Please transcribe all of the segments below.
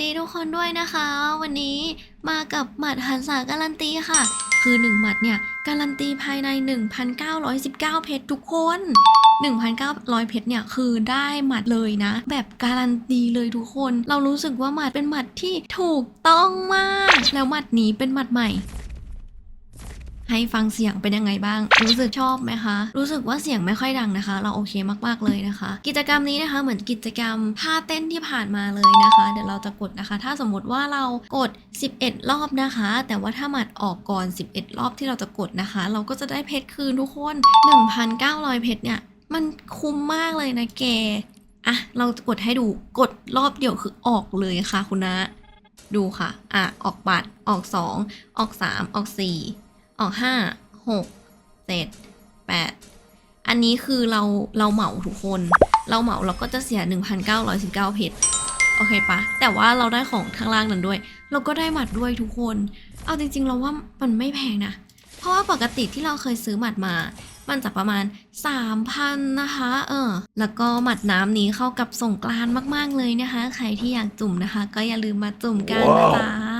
ดีทุกคนด้วยนะคะ วันนี้มากับหมัดหันษาการันตีค่ะ คือ 1 หมัดเนี่ย การันตีภายใน 1,919 เพชรทุกคน 1,900 เพชรเนี่ย คือได้หมัดเลยนะ แบบการันตีเลยทุกคน เรารู้สึกว่าหมัดเป็นหมัดที่ถูกต้องมาก แล้วหมัดนี้เป็นหมัดใหม่ ให้ฟังเสียงเป็นยังไงบ้าง รู้สึกชอบไหมคะ รู้สึกว่าเสียงไม่ค่อยดังนะคะ เราโอเคมากๆเลยนะคะ กิจกรรมนี้นะคะเหมือนกิจกรรมท่าเต้นที่ผ่านมาเลยนะคะ เดี๋ยวเราจะกดนะคะ ถ้าสมมติว่าเรากด 11 รอบนะคะ แต่ว่าถ้าหมัดออกก่อน 11 รอบที่เราจะกดนะคะ เราก็จะได้เพชรคืนทุกคน 1,900 เพชรเนี่ยมันคุ้มมากเลยนะแกอะเรากดให้ดูกดรอบเดียวคือออกเลยค่ะคุณนะ ดูค่ะ อะ ออกบัตรออก 2 ออก 3 ออก 4 ออห้าหกเจ็ดแปดอันนี้คือเราเราเหมาทุกคน เราเหมาเราก็จะเสีย 1,919 เพชรโอเคปะแต่ว่าเราได้ของข้างล่างนั้นด้วย เราก็ได้หมัดด้วยทุกคน เอาจริง ๆ เราว่ามันไม่แพงนะ เพราะว่าปกติที่เราเคยซื้อหมัดมา มันจะประมาณ 3,000 นะคะ เออ แล้วก็หมัดน้ำนี้เข้ากับสงกรานมาก ๆ เลยนะคะ ใครที่อยากจุ่มนะคะ ก็อย่าลืมมาจุ่มกันนะจ๊ะ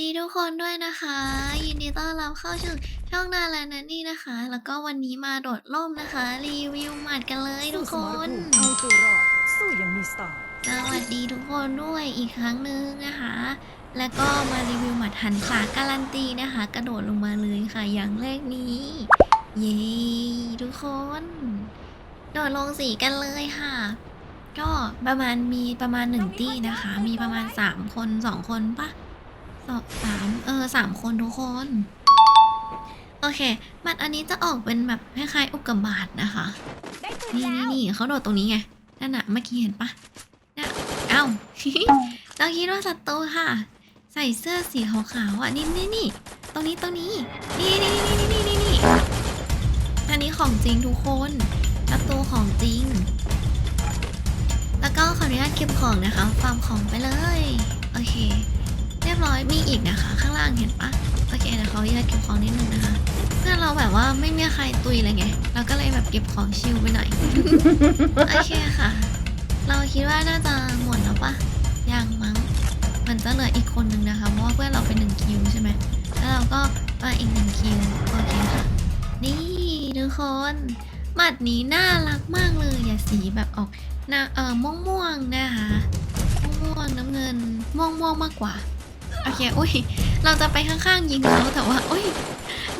ดีทุกคนด้วยนะคะ ยินดีต้อนรับเข้าสู่ช่องนาแลนันนี่นะคะ แล้วก็วันนี้มาโดดร่มนะคะ รีวิวหมัดกันเลยทุกคน เอาตัวรอดสู้อยังมีสไตล์สวัสดีทุกคนด้วยอีกครั้งหนึ่งนะคะ แล้วก็มารีวิวหมัดหันษาการันตีนะคะ กระโดดลงมาเลยค่ะอย่างแรกนี้ เย้ทุกคน โดดลงสีกันเลยค่ะก็ประมาณมีประมาณหนึ่งตี้นะคะ มีประมาณสามคนสองคนปะ สองสามเออสามคนทุกคน โอเค มัดอันนี้จะออกเป็นแบบคล้ายๆอุกกาบาตนะคะ ได้ปืนนี่แล้นี่วนี่เขาโดดตรงนี้ไงนั่นน่ะเมื่อกี้เห็นปะน่ะเอ้า เราคิดว่าศัตรูค่ะ ใส่เสื้อสีขาวๆอะนี่นี่นี่ตรงนี้ตรงนี้ นี่นี่นี่นี่นี่นี่อันนี้ของจริงทุกคนศัตรูของจริง แล้วก็ขออนุญาตเก็บของนะคะฟาร์มของไปเลย โอเค ยบร้อยมีอีกนะคะ ข้างล่างเห็นปะโอเคเดี๋ยวเขาอนุญาตเก็บของนิดนึงนะคะ เพื่อนเราแบบว่าไม่มีใครตุยเลยไงเราก็เลยแบบเก็บของชิลไปหน่อย โอเคค่ะ เราคิดว่าน่าจะหมดแล้วปะยังมั้งมันจะเหลืออีกคนนึงนะคะเพราะว่าเพื่อนเราเป็นหนึ่งคิวใช่ไหมแล้วเราก็มาอีกหนึ่งคิวโอเคค่ะ นี่ทุกคนหมัดนี้น่ารักมากเลยอย่าสีแบบออกนาเออม่วงม่วงๆนะคะม่วงๆน้ำเงินม่วงม่วงๆมากกว่า โอเค อุ้ย เราจะไปข้างๆยิงเขาแต่ว่า อุ้ย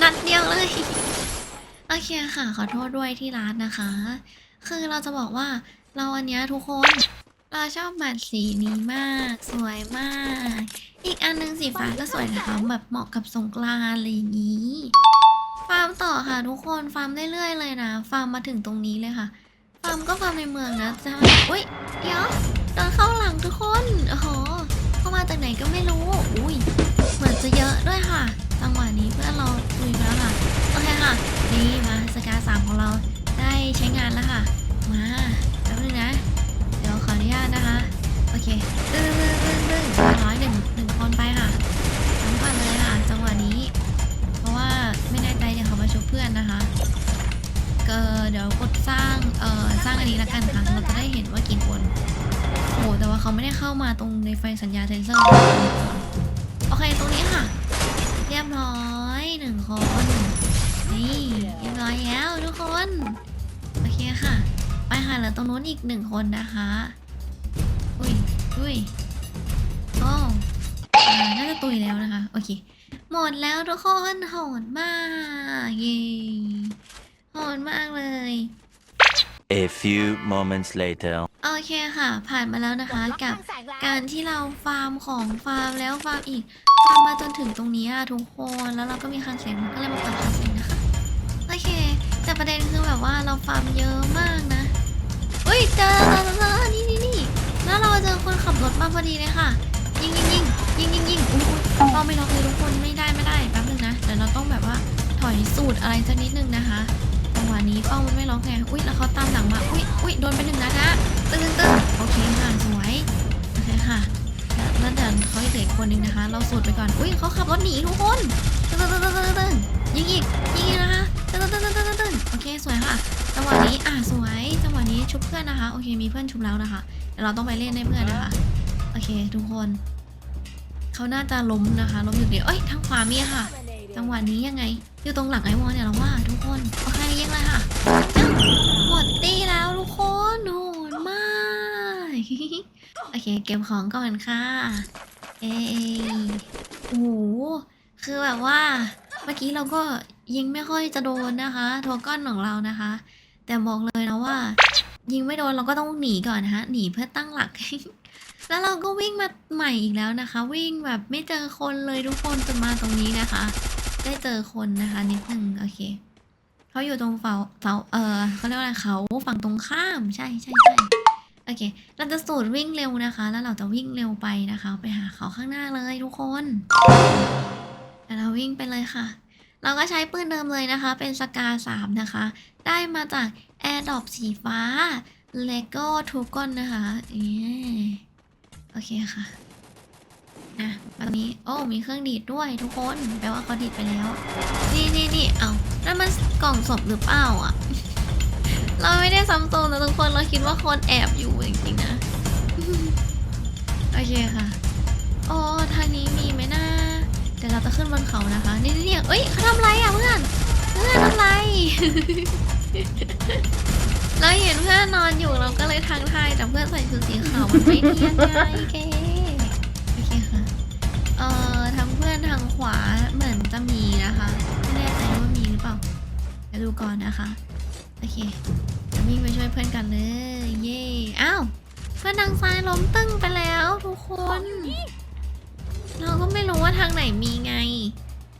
นัดเดียวเลย โอเคค่ะ ขอโทษด้วยที่ร้านนะคะ คือเราจะบอกว่าเราอันเนี้ยทุกคน เราชอบบัตรสีนี้มาก สวยมาก อีกอันนึงสีฟ้าก็สวยนะคะแบบเหมาะกับสงกรานต์อะไรอย่างนี้ ฟาร์มต่อค่ะทุกคน ฟาร์มเรื่อยๆเลยนะ ฟาร์มมาถึงตรงนี้เลยค่ะ ฟาร์มก็ฟาร์มในเมืองนะจะอุ้ย เดี๋ยวเดินเข้าหลังทุกคน ไหนก็ไม่รู้ อุ้ย เหมือนจะเยอะด้วยค่ะ จังหวะนี้เพื่อนเราคุยไปแล้วค่ะ โอเคค่ะ นี่มาสกาสามของเราได้ใช้งานแล้วค่ะ มาแป๊บนึงนะ เดี๋ยวขออนุญาตนะคะ โอเคตึ้งตึ้งตึ้งตึ้งร้อยหนึ่งหนึ่งคนไปค่ะทั้งก่อนเลยค่ะ จังหวะนี้ เพราะว่าไม่แน่ใจเดี๋ยวเขามาชุบเพื่อนนะคะก็เดี๋ยวกดสร้าง เอ่อ สร้างอันนี้ละกันค่ะ เราจะได้เห็นว่ากี่คน โอ้แต่ว่าเขาไม่ได้เข้ามาตรงในไฟสัญญาเซนเซอร์ โอเคตรงนี้ค่ะ เรียบร้อยหนึ่งคน นี่เรียบร้อยแล้วทุกคน โอเคค่ะ ไปค่ะเหลือตรงนู้นอีกหนึ่งคนนะคะ อุ้ยอุ้ยโอ้อ่าน่าจะตุยแล้วนะคะ โอเค หมดแล้วทุกคนโหดมากเย้โหดมากเลย A few moments later. โอเคค่ะ ผ่านมาแล้วนะคะกับการที่เราฟาร์มของฟาร์มแล้วฟาร์มอีกฟาร์มมาจนถึงตรงนี้อะทุกคนแล้วเราก็มีคันเสียงก็เลยมาเปิดคันเสียงนะคะโอเค แต่ประเด็นคือแบบว่าเราฟาร์มเยอะมากนะอุ้ยเจอเจอเจอเจอนี่นี่นี่แล้วเราเจอคนขับรถมาพอดีเลยค่ะ ยิงยิงยิงยิงยิงยิงอุ้ยอุ้ยเราไม่ล็อกเลยทุกคนไม่ได้ไม่ได้แป๊บนึงนะเดี๋ยวเราต้องแบบว่าถอยสูตรอะไรสักนิดนึงนะคะจังหวะนี้เป้ามันไม่ล็อกไงอุ้ยแล้วเขาตามหลังมาอุ้ยอุ้ยโดนไปหนึ่งนัดนะตึ้ง เขาอีกเหนนึงนะคะ เราสูดไปก่อน อุ้ยเขาขับรถหนีทุกคนตึ้งตึ้งตึ้งตึ้งตึ้งยิงอีกยิงอีกนะคะตึ้งตึ้งตึ้งตึ้งตึ้งตึ้งโอเคสวยค่ะจังหวะนี้อะสวยจังหวะนี้ชุบเพื่อนนะคะโอเคมีเพื่อนชุบแล้วนะคะเดี๋ยวเราต้องไปเล่นให้เพื่อนนะคะโอเคทุกคนเขาน่าจะล้มนะคะล้มอยู่เดียวเอ้ยทางขวามีค่ะ จังหวะนี้ยังไง อยู่ตรงหลังไอวอลเนี่ยเราว่าทุกคนโอเคยิงเลยค่ะจังหมดตีแล้วทุกคนโหดมากโอเคเก็บของก่อนค่ะ เอ้โอ้โหคือแบบว่า เมื่อกี้เราก็ยิงไม่ค่อยจะโดนนะคะทัวก้อนของเรานะคะ แต่บอกเลยนะว่า ยิงไม่โดนเราก็ต้องหนีก่อนนะคะหนีเพื่อตั้งหลัก แล้วเราก็วิ่งมาใหม่อีกแล้วนะคะ วิ่งแบบไม่เจอคนเลยทุกคนจนมาตรงนี้นะคะ ได้เจอคนนะคะ นิดนึงโอเคเขาอยู่ตรงเสาเสาเออเขาเรียกว่าอะไรเขาฝั่งตรงข้ามใช่ใช่ใช่ โอเค เราจะสูตรวิ่งเร็วนะคะ แล้วเราจะวิ่งเร็วไปนะคะ ไปหาเขาข้างหน้าเลยทุกคนแล้วเราวิ่งไปเลยค่ะ เราก็ใช้ปืนเดิมเลยนะคะ เป็นสกาสามนะคะ ได้มาจากแอร์ดอปสีฟ้าเลโก้ทูกอนนะคะเย้โอเคค่ะนะตอนนี้ โอ้ มีเครื่องดีดด้วยทุกคน แปลว่าเขาดีดไปแล้ว นี่นี่นี่เอานั่นมันกล่องศพหรือเปล่าอะ เราไม่ได้ซ้ำโซนนะทุกคนเราคิดว่าคนแอบอยู่จริงๆนะ โอเคค่ะโอ้ทางนี้มีไหมนะเดี๋ยวเราจะขึ้นบนเขานะคะ นี่นี่นี่เอ้ยเขาทำไรอะเพื่อน เพื่อนทำไร เราเห็นเพื่อนนอนอยู่เราก็เลยทักทายแต่เพื่อนใส่ชุดสีขาวมันไม่เนียนไงเก๋โอเคค่ะ เอ่อทางเพื่อนทางขวาเหมือนจะมีนะคะ ไม่แน่ใจว่ามีหรือเปล่าเดี๋ยวดูก่อนนะคะ อเคจะวิ่งไปช่วยเพื่อนกันเลย เย่อ้าว เพื่อนทางซ้ายล้มตึ้งไปแล้วทุกคน เราก็ไม่รู้ว่าทางไหนมีไง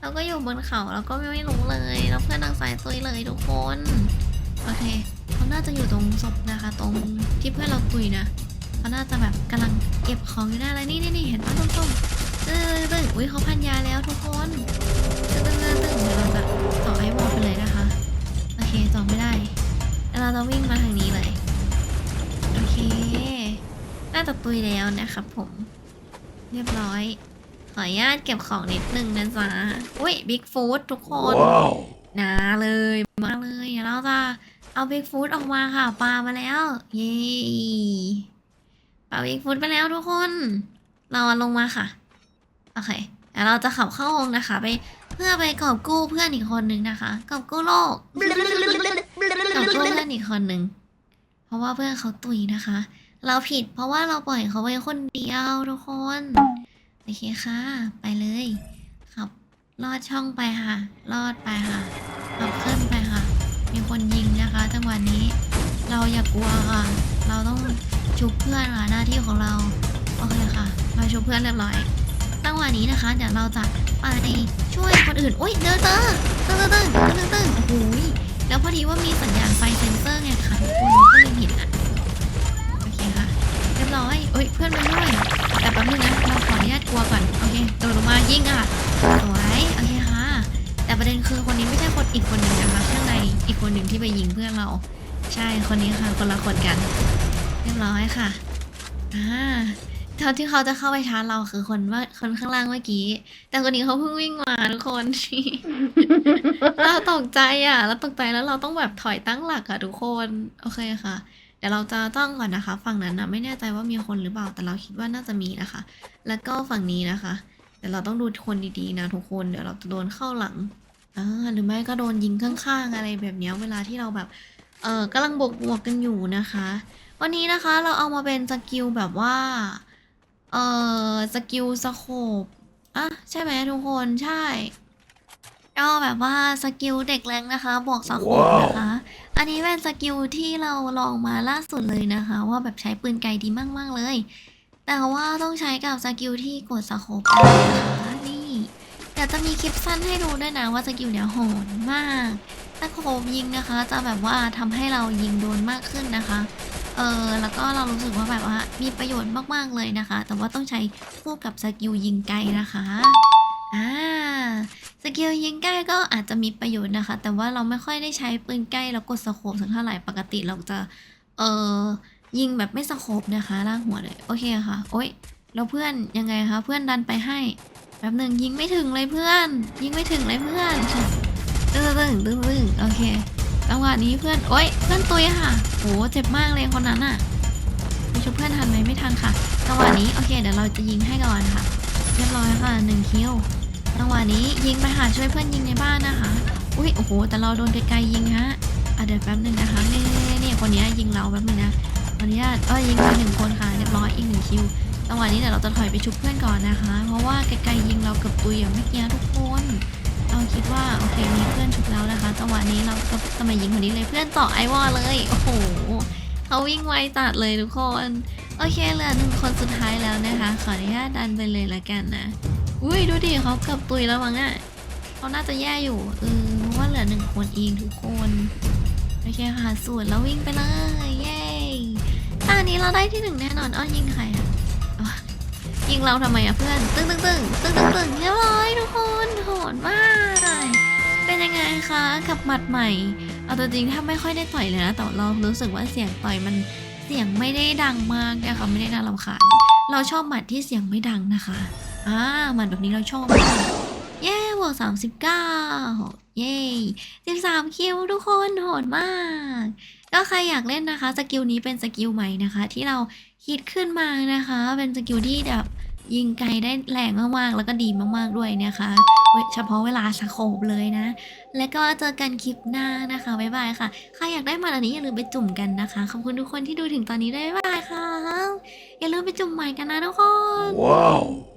เราก็อยู่บนเขาเราก็ไม่รู้เลย แล้วเพื่อนทางซ้ายตุยเลยทุกคน โอเคเขาน่าจะอยู่ตรงศพนะคะ ตรงที่เพื่อนเราตุยนะเขาน่าจะแบบกำลังเก็บของอยู่หน้าอะไรนี่นี่นี่เห็นปะส้มๆตึ้งตึ้งอุ้ยเขาพันยาแล้วทุกคนตึ้งตึ้งตึ้งตึ้งเดี๋ยวเราจะเจาะไอ้วอลไปเลยนะคะ โอเคเจาะไม่ได้แล้วเราจะวิ่งมาทางนี้เลย โอเค น่าจะตุยแล้วนะครับผม เรียบร้อย ขออนุญาตเก็บของนิดนึงนะจ๊ะอุ้ยบิ๊กฟูดทุกคนนาเลยมาเลยเดี๋ยวเราจะเอาบิ๊กฟูดออกมาค่ะปลามาแล้ว เย้ปลาบิ๊กฟูดไปแล้วทุกคน เราเอาลงมาค่ะ โอเค เดี๋ยวเราจะขับเข้าวงนะคะ ไปเพื่อไปกอบกู้เพื่อนอีกคนนึงนะคะกอบกู้โลกกอบกู้เพื่อนอีกคนนึงเพราะว่าเพื่อนเขาตุยนะคะ เราผิดเพราะว่าเราปล่อยเขาไว้คนเดียวทุกคนโอเคค่ะ ไปเลยขับลอดช่องไปค่ะลอดไปค่ะขับขึ้นไปค่ะ มีคนยิงนะคะจังหวะนี้ เราอย่ากลัวค่ะ เราต้องชุบเพื่อนค่ะหน้าที่ของเราโอเคค่ะ เราชุบเพื่อนเรียบร้อย จังหวะนี้นะคะ เดี๋ยวเราจะไปช่วยคนอื่น อุ้ยเจอเจอตึ้งตึ้งตึ้งตึ้งตึ้งโอ้โหยแล้วพอดีว่ามีสัญญาณไฟเซ็นเซอร์ไงค่ะทุกคนก็เลยเห็นอะโอเคค่ะเรียบร้อยเอ้ยเพื่อนมาด้วยแต่แป๊บนึงนะเราขออนุญาตกลัวก่อนโอเคโดดลงมายิงอะสวยโอเคค่ะ แต่ประเด็นคือคนนี้ไม่ใช่คนอีกคนหนึ่งนะคะข้างในอีกคนหนึ่งที่ไปยิงเพื่อนเรา ใช่คนนี้ค่ะคนละคนกัน เรียบร้อยค่ะอ่า เท่าที่เขาจะเข้าไปชาร์จเราคือคนว่าคนข้างล่างเมื่อกี้ แต่คนนี้เขาเพิ่งวิ่งมาทุกคน เราตกใจอะเราตกใจแล้วเราต้องแบบถอยตั้งหลักอะทุกคน โอเคค่ะ เดี๋ยวเราจะต้องก่อนนะคะ ฝั่งนั้นนะไม่แน่ใจว่ามีคนหรือเปล่า แต่เราคิดว่าน่าจะมีนะคะ แล้วก็ฝั่งนี้นะคะ เดี๋ยวเราต้องดูคนดีๆนะทุกคน เดี๋ยวเราจะโดนเข้าหลังอ่าหรือไม่ก็โดนยิงข้างๆอะไรแบบเนี้ยเวลาที่เราแบบ เออกำลังบวกบวกๆกันอยู่นะคะ วันนี้นะคะเราเอามาเป็นสกิลแบบว่า เออสกิลสโคปอะใช่ไหมทุกคนใช่ก็แบบว่าสกิลเด็กแรงนะคะ บวกสโคปนะคะ อันนี้เป็นสกิลที่เราลองมาล่าสุดเลยนะคะ ว่าแบบใช้ปืนไกลดีมากๆเลย แต่ว่าต้องใช้กับสกิลที่กดสโคปได้นะคะนี่เดี๋ยวจะมีคลิปสั้นให้ดูด้วยนะว่าสกิลเนี่ยโหดมากสโคปยิงนะคะ จะแบบว่าทำให้เรายิงโดนมากขึ้นนะคะ เออแล้วก็เรารู้สึกว่าแบบว่ามีประโยชน์มากๆเลยนะคะ แต่ว่าต้องใช้คู่กับสกิลยิงไกลนะคะอ่าสกิลยิงใกล้ก็อาจจะมีประโยชน์นะคะ แต่ว่าเราไม่ค่อยได้ใช้ปืนใกล้แล้วกดสโคปสักเท่าไหร่ปกติเราจะเออยิงแบบไม่สโคปนะคะล่างหัวเลยโอเคค่ะ โอ๊ยแล้วเพื่อนยังไงคะเพื่อนดันไปให้แป๊บหนึ่งยิงไม่ถึงเลยเพื่อน ยิงไม่ถึงเลยเพื่อนตึ้งตึ้งตึ้งตึ้งโอเค จังหวะนี้เพื่อนโอ๊ยเพื่อนตุยค่ะโหเจ็บมากเลยคนนั้นอะไปช่วยเพื่อนทันไหมไม่ทันค่ะ จังหวะนี้โอเคเดี๋ยวเราจะยิงให้ก่อนค่ะ เรียบร้อยค่ะหนึ่งคิวจังหวะนี้ยิงไปค่ะช่วยเพื่อนยิงในบ้านนะคะ อุ้ยโอ้โหแต่เราโดนไกลๆยิงฮะอะเดี๋ยวแป๊บหนึ่งนะคะนี่นี่คนนี้ยิงเราแป๊บหนึงนะตอนนี้เออยิงไปหนึ่งคนค่ะเรียบร้อยอีกหนึ่งคิวจังหวะนี้เดี๋ยวเราจะถอยไปชุบเพื่อนก่อนนะคะ เพราะว่าไกลๆยิงเราเกือบตุยอย่างเมื่อกี้ทุกคน คิดว่าโอเคมีเพื่อนชุบแล้วนะคะจังหวะนี้เราก็จะมายิงคนนี้เลยเพื่อนต่อไอวอลเลยโอ้โหเขาวิ่งไวจัดเลยทุกคนโอเคเหลือหนึ่งคนสุดท้ายแล้วนะคะ ขออนุญาตดันไปเลยละกันนะอุ้ยดูดิเขาเกือบตุยแล้วมั้งอะเขาน่าจะแย่อยู่เออเพราะว่าเหลือหนึ่งคนเองทุกคนโอเคค่ะสวนแล้ววิ่งไปเลยเย้ตอนนี้เราได้ที่หนึ่งแน่นอนอ้อยิงใครอะยิงเราทำไมอะเพื่อนตึ้งตึ้งตึ้งตึ้งตึ้งตึ้งเรียบร้อยทุกคนโหดมาก ยังไงคะกับหมัดใหม่ เอาตัวจริงถ้าไม่ค่อยได้ต่อยเลยนะ แต่เรารู้สึกว่าเสียงต่อยมันเสียงไม่ได้ดังมากนะคะไม่ได้น่ารำคาญเราชอบหมัดที่เสียงไม่ดังนะคะอ่าหมัดแบบนี้เราชอบมากเย้บวกสามสิบเก้าเย้สิบสามคิวทุกคนโหดมาก ก็ใครอยากเล่นนะคะสกิลนี้เป็นสกิลใหม่นะคะ ที่เราคิดขึ้นมานะคะ เป็นสกิลที่แบบ ยิงไกลได้แรงมากๆ แล้วก็ดีมากๆด้วยนะคะเวเฉพาะเวลาสโคบเลยนะ และก็เจอกันคลิปหน้านะคะ บ๊ายบายค่ะ ใครอยากได้มาอันนี้อย่าลืมไปจุ่มกันนะคะ ขอบคุณทุกคนที่ดูถึงตอนนี้ด้วยบ๊ายบายค่ะ อย่าลืมไปจุ่มใหม่กันนะทุกคน Wow